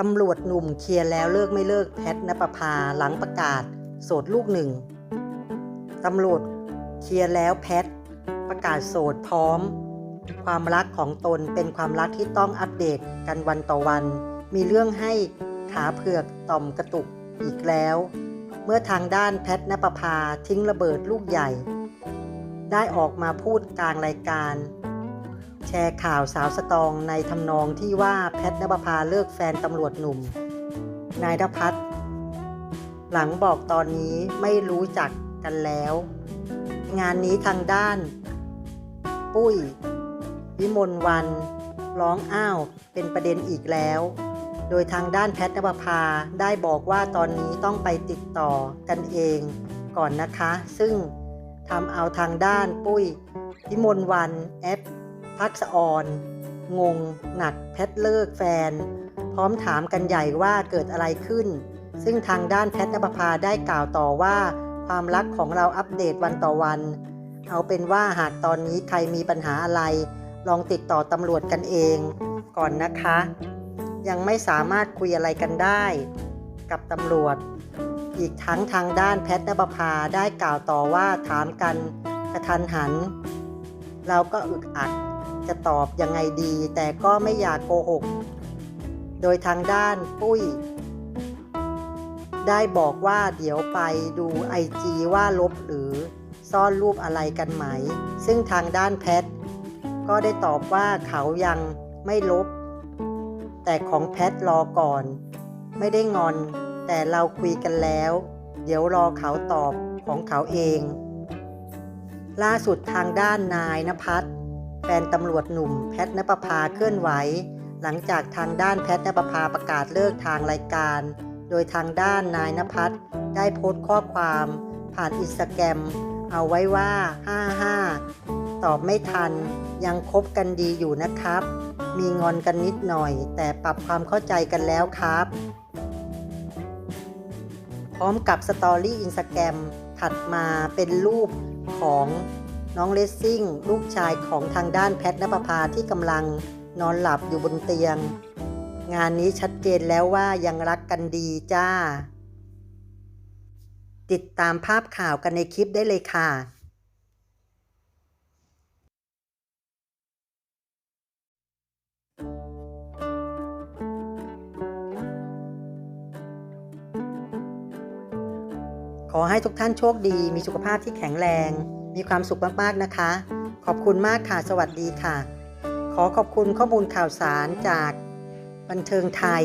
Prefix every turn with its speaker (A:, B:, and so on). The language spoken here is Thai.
A: ตำรวจหนุ่มเคลียร์แล้วเลิกไม่เลิกแพทนประภาหลังประกาศ โสดลูกหนึ่ง ตำรวจเคลียร์แล้วแพท ประกาศโสดพร้อม ความรักของตนเป็นความรักที่ต้องอัปเดตกันวันต่อวัน มีเรื่องให้ขาเผือกต่อมกระตุกอีกแล้ว เมื่อทางด้านแพทนประภาทิ้งระเบิดลูกใหญ่ ได้ออกมาพูดกลางรายการ แชร์ข่าวสาวสตองในทำนองที่ว่าแพทนปภาเลิกแฟนตำรวจหนุ่ม นายนภัสหลังบอกตอนนี้ไม่รู้จักกันแล้ว งานนี้ทางด้าน ปุ้ย วิมลวัน ร้องอ้าวเป็นประเด็นอีกแล้ว โดยทางด้านแพทนปภาได้บอกว่าตอนนี้ต้องไปติดต่อกันเองก่อนนะคะ ซึ่งทำเอาทางด้านปุ้ยวิมลวันแอป พักษออน งง หนักแพทเลิกแฟน พร้อมถามกันใหญ่ว่าเกิดอะไรขึ้น ซึ่งทางด้านแพทนปภาได้กล่าวต่อว่า ความรักของเราอัปเดตวันต่อวัน เอาเป็นว่าหากตอนนี้ใครมีปัญหาอะไร ลองติดต่อตำรวจกันเองก่อนนะคะ ยังไม่สามารถคุยอะไรกันได้ กับตำรวจ อีกทั้งทางด้านแพทนปภาได้กล่าวต่อว่าถามกันกระทันหัน เราก็อึกอัก จะตอบยังไงดี แต่ก็ไม่อยากโกหก โดยทางด้านปุ้ย ได้บอกว่าเดี๋ยวไปดูไอจีว่าลบหรือซ่อนรูปอะไรกันไหม ซึ่งทางด้านแพทก็ได้ตอบว่าเขายังไม่ลบ แต่ของแพทรอก่อน ไม่ได้งอน แต่เราคุยกันแล้ว เดี๋ยวรอเขาตอบของเขาเอง ล่าสุดทางด้านนายนภัส แฟนตำรวจหนุ่มแพทนปภาเคลื่อนไหว หลังจากทางด้านแพทนปภาประกาศเลิกทางรายการ โดยทางด้านนายนภัสได้โพสต์ข้อความ ผ่านอินสตาแกรมเอาไว้ว่า 55 ตอบไม่ทัน ยังคบกันดีอยู่นะครับ มีงอนกันนิดหน่อย แต่ปรับความเข้าใจกันแล้วครับ พร้อมกับสตอรี่อินสตาแกรมถัดมาเป็นรูปของ น้องเลสซิ่ง ลูกชายของทางด้านแพทนปภาที่กำลังนอนหลับอยู่บนเตียง งานนี้ชัดเจนแล้วว่ายังรักกันดีจ้า ติดตามภาพข่าวกันในคลิปได้เลยค่ะขอให้ทุกท่านโชคดี มีสุขภาพที่แข็งแรง มีความสุขมากๆนะคะ ขอบคุณมากค่ะ สวัสดีค่ะ ขอขอบคุณข้อมูลข่าวสารจากบันเทิงไทย